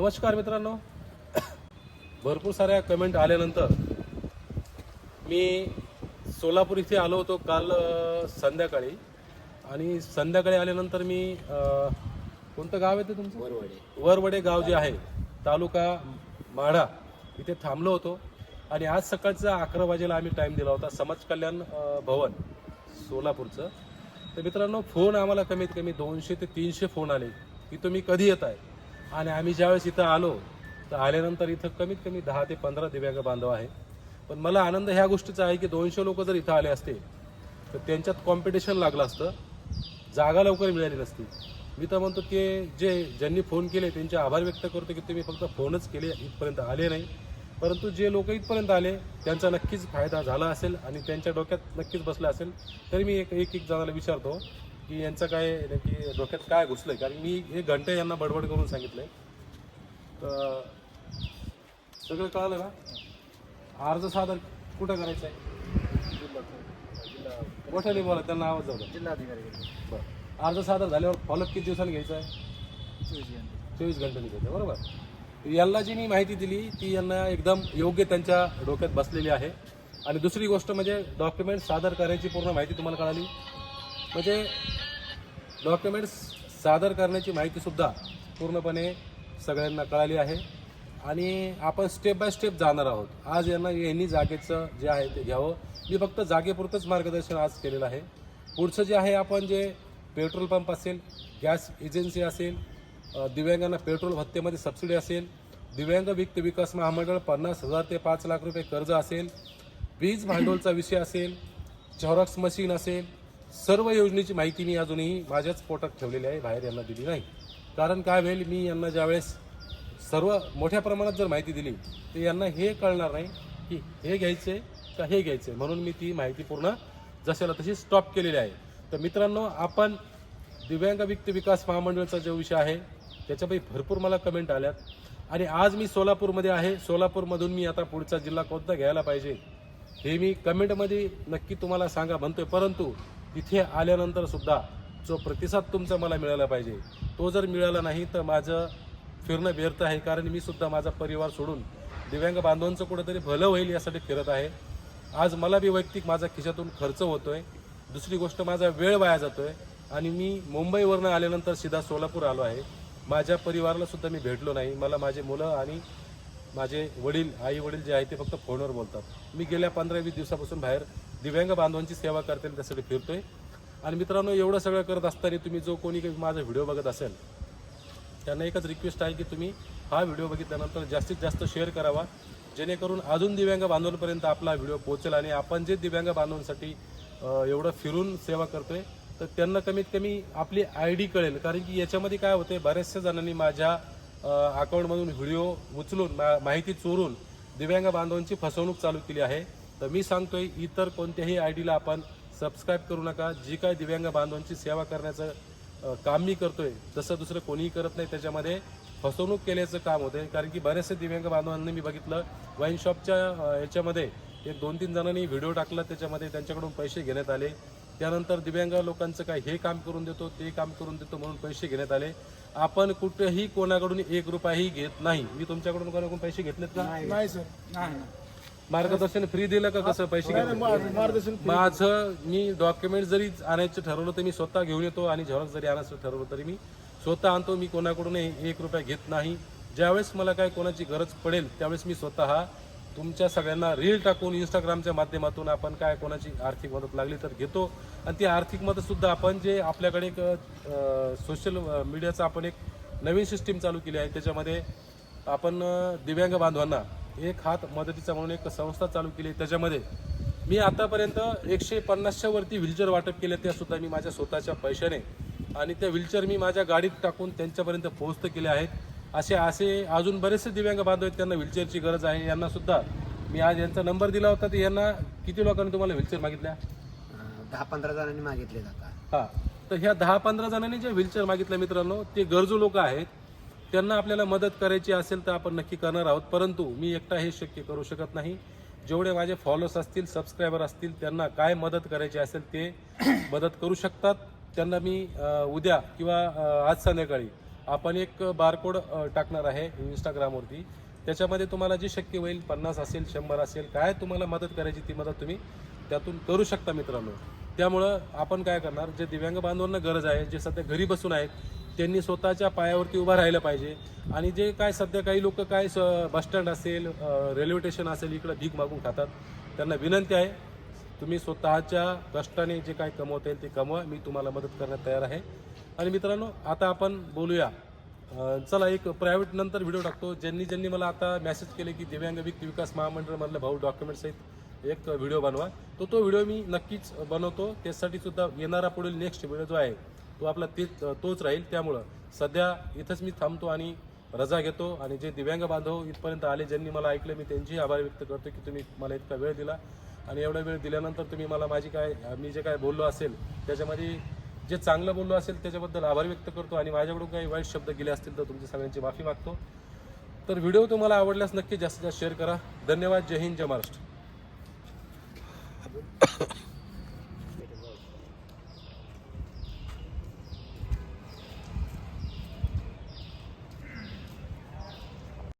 नमस्कार मित्रांनो. भरपूर साऱ्या कमेंट आल्यानंतर मी सोलापूर इथे आलो होतो काल संध्याकाळी. आणि संध्याकाळी आल्यानंतर मी कोणतं गाव आहे ते तुमचं? वरवडे. वरवडे गाव जे आहे तालुका माढा इथे थांबलो होतो. आणि आज सकाळचा अकरा वाजेला आम्ही टाईम दिला होता समाज कल्याण भवन सोलापूरचं. तर मित्रांनो फोन आम्हाला कमीत कमी दोनशे ते तीनशे फोन आले. की तुम्ही कधी येत आहे? आणि आम्ही ज्यावेळेस इथं आलो तर आल्यानंतर इथं कमीत कमी दहा ते पंधरा दिव्यांग बांधव आहे पण मला आनंद ह्या गोष्टीचा आहे की दोनशे लोक जर इथं आले असते तर त्यांच्यात कॉम्पिटिशन लागलं असतं. जागा लवकर मिळाली नसती. मी तर म्हणतो की जे ज्यांनी फोन केले त्यांचे आभार व्यक्त करतो की तुम्ही फक्त फोनच केले इथपर्यंत आले नाही. परंतु जे लोक इथपर्यंत आले त्यांचा नक्कीच फायदा झाला असेल आणि त्यांच्या डोक्यात नक्कीच बसला असेल तरी मी एक एक एक जणाला विचारतो की यांचं काय नक्की डोक्यात काय घुसलंय? कारण मी एक घंटे यांना बडबड करून सांगितलंय. तर सगळं कळालं ना? अर्ज सादर कुठं करायचं आहे? मोठ्याने बोला? त्यांना आवाज जाऊ. जिल्हाधिकारी. बरं. अर्ज सादर झाल्यावर फॉलोअप किती दिवसांनी घ्यायचा आहे? चोवीस घंटे. घ्यायचं बरोबर. यांना जी मी माहिती दिली ती यांना एकदम योग्य त्यांच्या डोक्यात बसलेली आहे. आणि दुसरी गोष्ट म्हणजे डॉक्युमेंट सादर करायची पूर्ण माहिती तुम्हाला कळाली. म्हणजे डॉक्युमेंट्स सादर करण्याची माहितीसुद्धा पूर्णपणे सगळ्यांना कळाली आहे. आणि आपण स्टेप बाय स्टेप जाणार आहोत. आज यांना यांनी जागेचं जे आहे ते घ्यावं. मी फक्त जागेपुरतंच मार्गदर्शन आज केलेलं आहे. पुढचं जे आहे आपण जे पेट्रोल पंप असेल गॅस एजन्सी असेल दिव्यांगांना पेट्रोल भत्तेमध्ये सबसिडी असेल दिव्यांग वित्त विकास महामंडळ पन्नास हजार ते पाच लाख रुपये कर्ज असेल वीज भांडवलचा विषय असेल झेरॉक्स मशीन असेल सर्व योजनेची माहिती मी अजूनही माझ्याच पोटात ठेवलेली आहे बाहेर यांना दिली नाही. कारण काय होईल मी यांना ज्यावेळेस सर्व मोठ्या प्रमाणात जर माहिती दिली तर यांना हे कळणार नाही की हे घ्यायचे का हे घ्यायचे. म्हणून मी ती माहिती पूर्ण जशाला तशी स्टॉप केलेली आहे. तर मित्रांनो आपण दिव्यांग वित्त विकास महामंडळाचा जो विषय आहे त्याच्यापैकी भरपूर मला कमेंट आल्यात. आणि आज मी सोलापूरमध्ये आहे. सोलापूरमधून मी आता पुढचा जिल्हा कोणता घ्यायला पाहिजे हे मी कमेंटमध्ये नक्की तुम्हाला सांगा म्हणतोय. परंतु तिथे आल्यानंतर सुद्धा जो प्रतिसाद तुमचा मला मिळाला पाहिजे तो जर मिळाला नाही तर माझं फिरणं व्यर्थ आहे. कारण मी सुद्धा माझा परिवार सोडून दिव्यांग बांधवांचं कुठंतरी भलं होईल यासाठी फिरत आहे. आज मला बी वैयक्तिक माझा खिशातून खर्च होतो आहे दुसरी गोष्ट माझा वेळ वाया जातो आहे आणि मी मुंबईवरनं आल्यानंतर सीधा सोलापूर आलो आहे. माझ्या परिवाराला सुद्धा मी भेटलो नाही. मला माझे मुलं आणि माझे वडील आई वडील जे आहे ते फक्त फोनवर बोलतात. मी गेल्या पंधरा वीस दिवसापासून बाहेर दिव्यांग बांधवांची सेवा करता येईल त्यासाठी फिरतोय. आणि मित्रांनो एवढं सगळं करत असताना तुम्ही जो कोणी काही माझा व्हिडिओ बघत असेल त्यांना एकच रिक्वेस्ट आहे की तुम्ही हा व्हिडिओ बघितल्यानंतर जास्तीत जास्त शेअर करावा. जेणेकरून अजून दिव्यांग बांधवांपर्यंत आपला व्हिडिओ पोहोचेल आणि आपण जे दिव्यांग बांधवांसाठी एवढं फिरून सेवा करतोय तर त्यांना कमीत कमी आपली आय डी कळेल. कारण की याच्यामध्ये काय होते बऱ्याचशा जणांनी माझ्या अकाउंटमधून व्हिडिओ उचलून मा- माहिती चोरून दिव्यांग बांधवांची फसवणूक चालू केली आहे. तर मी सांगतोय इतर कोणत्याही आय डीला आपण सबस्क्राईब करू नका. जी काय दिव्यांग बांधवांची सेवा करण्याचं काम मी करतोय तसं दुसरं कोणीही करत नाही. त्याच्यामध्ये फसवणूक केल्याचं काम होते कारण की बऱ्याचशा दिव्यांग बांधवांनी मी बघितलं वाईन शॉपच्या याच्यामध्ये एक दोन तीन जणांनी व्हिडिओ टाकला. त्याच्यामध्ये त्यांच्याकडून पैसे घेण्यात आले. त्यानंतर दिव्यांग लोकांचं काय हे काम करून देतो ते काम करून देतो म्हणून पैसे घेण्यात आले. आपण कुठेही कोणाकडून एक रुपयाही घेत नाही. मी तुमच्याकडून कोणाकडून पैसे घेतलेत का? नाही सर. नाही. मार्गदर्शन फ्री दिलं का कसं? पैसे घेतले. मार्गदर्शन माझं मी डॉक्युमेंट जरी आणायचं ठरवलं तर मी स्वतः घेऊन येतो आणि झेरॉक्स जरी आणायचं ठरवलं तरी मी स्वतः आणतो. मी कोणाकडून एक रुपया घेत नाही. ज्यावेळेस मला काय कोणाची गरज पडेल त्यावेळेस मी स्वतः तुमच्या सगळ्यांना रील टाकून इंस्टाग्रामच्या माध्यमातून आपण काय कोणाची आर्थिक मदत लागली तर घेतो. आणि ती आर्थिक मदत सुद्धा आपण जे आपल्याकडे एक सोशल मीडियाचं आपण एक नवीन सिस्टीम चालू केली आहे. त्याच्यामध्ये आपण अ, दिव्यांग बांधवांना एक हात मदतीचा म्हणून एक संस्था चालू केली. त्याच्यामध्ये मी आतापर्यंत एकशे पन्नासच्या वरती व्हीलचेअर वाटप केले त्या सुद्धा मी माझ्या स्वतःच्या पैशाने. आणि त्या व्हीलचेअर मी माझ्या गाडीत टाकून त्यांच्यापर्यंत पोहोचत केले आहेत. असे असे अजून बरेचसे दिव्यांग बांधव आहेत त्यांना व्हीलचेअरची गरज आहे. यांना सुद्धा मी आज यांचा नंबर दिला होता तर यांना किती लोकांनी तुम्हाला व्हीलचेअर मागितल्या? दहा पंधरा जणांनी मागितले जातात हा. तर ह्या दहा पंधरा जणांनी जे व्हीलचेअर मागितलं मित्रांनो ते गरजू लोक आहेत. त्यांना आपल्याला मदत करायची असेल तर आपण नक्की करणार आहोत. परंतु मी एकटा हे शक्य करू शकत नाही. जेवढे माझे फॉलोअर्स असतील सबस्क्रायबर असतील त्यांना काय मदत करायची असेल ते मदत करू शकतात. त्यांना मी उद्या किंवा आज संध्याकाळी आपण एक बारकोड टाकणार आहे इंस्टाग्रामवरती त्याच्यामध्ये तुम्हाला जी शक्य होईल पन्नास असेल शंभर असेल काय तुम्हाला मदत करायची ती मदत तुम्ही त्यातून करू शकता मित्रांनो. त्यामुळं आपण काय करणार जे दिव्यांग बांधवांना गरज आहे जे सध्या घरी बसून आहेत त्यांनी स्वतःच्या पायावरती उभं राहिलं पाहिजे. आणि जे काय सध्या काही लोक काय स बसस्टँड असेल रेल्वे स्टेशन असेल इकडं भीक मागून खातात. त्यांना विनंती आहे तुम्ही स्वतःच्या कष्टाने जे काय कमवता येईल ते कमवा. मी तुम्हाला मदत करण्यात तयार आहे. आणि मित्रांनो आता आपण बोलूया. चला एक प्रायव्हेट नंतर व्हिडिओ टाकतो. ज्यांनी ज्यांनी मला आता मेसेज केले की दिव्यांग व्यक्ती विकास महामंडळमधलं भाऊ डॉक्युमेंट्स आहेत एक व्हिडिओ बनवा. तो तो व्हिडिओ मी नक्कीच बनवतो. त्यासाठी सुद्धा येणारा पुढील नेक्स्ट व्हिडिओ जो आहे तो आपला तेच तोच राहील. त्यामुळं सध्या इथंच मी थांबतो आणि रजा घेतो. आणि जे दिव्यांग बांधव इथपर्यंत आले ज्यांनी मला ऐकलं मी त्यांचीही आभार व्यक्त करतो की तुम्ही मला इतका वेळ दिला. आणि एवढा वेळ दिल्यानंतर तुम्ही मला माझी काय मी जे काय बोललो असेल त्याच्यामध्ये जे चांगलं बोललो असेल त्याच्याबद्दल आभार व्यक्त करतो. आणि माझ्याकडून काही वाईट शब्द गेले असतील तर तुमच्या सगळ्यांची माफी मागतो. तर व्हिडिओ तुम्हाला आवडल्यास नक्की जास्तीत जास्त शेअर करा. धन्यवाद. जय हिंद. जय महाराष्ट्र.